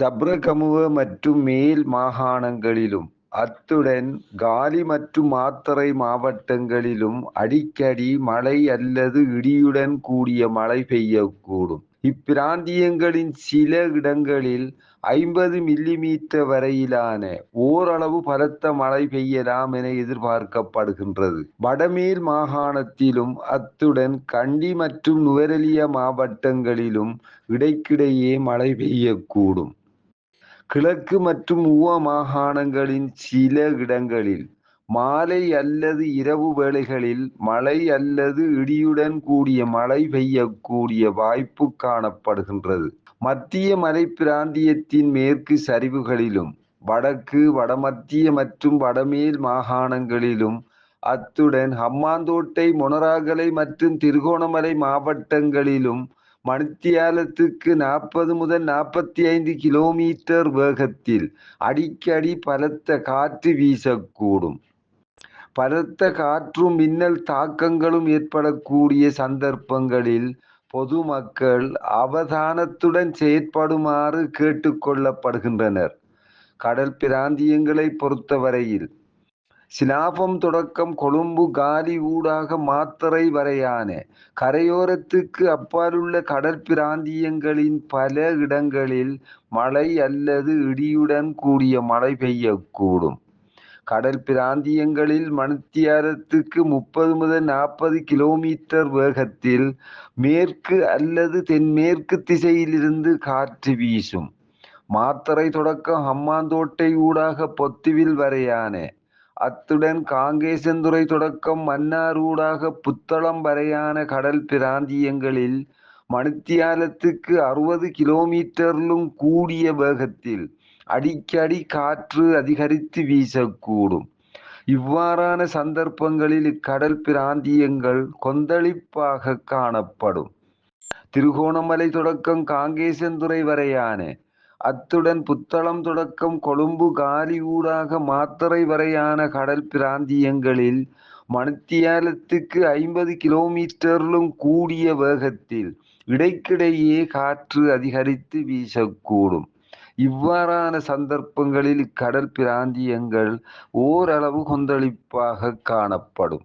சப்ரகமுவ மற்றும் மேல் மாகாணங்களிலும் அத்துடன் காலி மற்றும் மாத்தறை மாவட்டங்களிலும் அடிக்கடி மழை அல்லது இடியுடன் கூடிய மழை பெய்யக்கூடும். இப்பிராந்தியங்களின் சில இடங்களில் ஐம்பது மில்லிமீட்டர் வரையிலான ஓரளவு பலத்த மழை பெய்யலாம் என எதிர்பார்க்கப்படுகின்றது. வடமேல் மாகாணத்திலும் அத்துடன் கண்டி மற்றும் நுவரெலியா மாவட்டங்களிலும் இடைக்கிடையே மழை பெய்யக்கூடும். கிழக்கு மற்றும் ஊவ மாகாணங்களின் சில இடங்களில் மாலை அல்லது இரவு வேளைகளில் மழை அல்லது இடியுடன் கூடிய மழை பெய்யக்கூடிய வாய்ப்பு காணப்படுகின்றது. மத்திய மலை பிராந்தியத்தின் மேற்கு சரிவுகளிலும் வடக்கு வடமத்திய மற்றும் வடமேல் மாகாணங்களிலும் அத்துடன் ஹம்மாந்தோட்டை மொனராகலை மற்றும் திருகோணமலை மாவட்டங்களிலும் மணித்தியாலத்துக்கு நாற்பது முதல் நாற்பத்தி ஐந்து கிலோமீட்டர் வேகத்தில் அடிக்கடி பலத்த காற்று வீசக்கூடும். பலத்த காற்றும் மின்னல் தாக்கங்களும் ஏற்படக்கூடிய சந்தர்ப்பங்களில் பொதுமக்கள் அவதானத்துடன் செயற்படுமாறு கேட்டுக்கொள்ளப்படுகின்றனர் கடல் பிராந்தியங்களை பொறுத்தவரையில் சிலாபம் தொடக்கம் கொழும்பு காலி ஊடாக மாத்தறை வரையான. கரையோரத்துக்கு அப்பாலுள்ள கடல் பிராந்தியங்களின் பல இடங்களில் மழை அல்லது இடியுடன் கூடிய மழை பெய்யக்கூடும். கடல் பிராந்தியங்களில் மணித்தியாரத்துக்கு முப்பது முதல் நாற்பது கிலோமீட்டர் வேகத்தில் மேற்கு அல்லது தென்மேற்கு திசையிலிருந்து காற்று வீசும். மாத்தறை தொடக்கம் ஹம்மாந்தோட்டை ஊடாக பொத்துவில் வரையான. அத்துடன் காங்கேசந்துறை தொடக்கம் மன்னாரூடாக புத்தளம் வரையான கடல் பிராந்தியங்களில் மணித்தியாலத்துக்கு அறுபது கிலோமீட்டரிலும் கூடிய வேகத்தில் அடிக்கடி காற்று அதிகரித்து வீசக்கூடும். இவ்வாறான சந்தர்ப்பங்களில் இக்கடல் பிராந்தியங்கள் கொந்தளிப்பாக காணப்படும். திருகோணமலை தொடக்கம் காங்கேசந்துறை வரையான அத்துடன் புத்தளம் தொடக்கம் கொழும்பு காலி ஊடாக மாத்தறை வரையான கடல் பிராந்தியங்களில் மணித்தியாலத்துக்கு ஐம்பது கிலோமீட்டரிலும் கூடிய வேகத்தில் இடைக்கிடையே காற்று அதிகரித்து வீசக்கூடும். இவ்வாறான சந்தர்ப்பங்களில் கடல் பிராந்தியங்கள் ஓரளவு கொந்தளிப்பாக காணப்படும்.